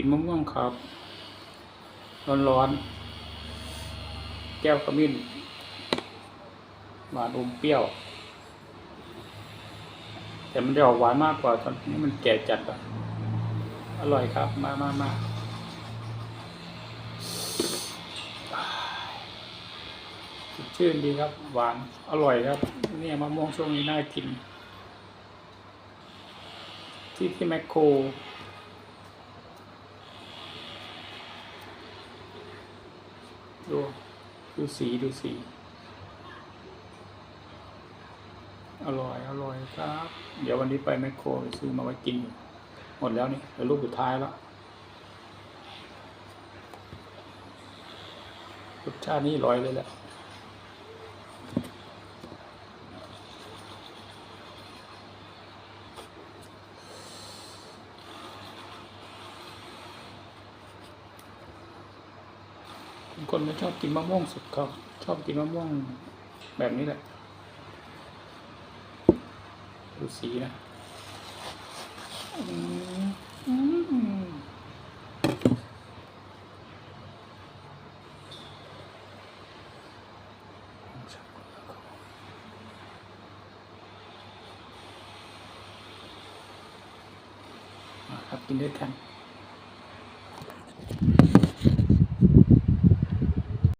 กินมะม่วงครับ ร้อนๆ แก้วขมิ้นหวานอมเปรี้ยว แต่มันจะออกหวานมากกว่า ตอนนี้มันแก่จัดอะอร่อยครับ มามามาสดชื่นดีครับ หวาน อร่อยครับ เนี่ยมะม่วงช่วงนี้น่ากิน ที่ที่แมคโคร ดูดูสีดูสี อร่อยอร่อยครับ เดี๋ยววันนี้ไปแมคโครไปซื้อมาไว้กิน หมดแล้วนี่เหลือลูกสุดท้ายแล้วรสชาตินี่อร่อยเลยแหละ บางคนไม่ชอบกินมะม่วงสุกครับชอบกินมะม่วงแบบนี้แหละดูสีนะอืมอืมมาครับกินด้วยกัน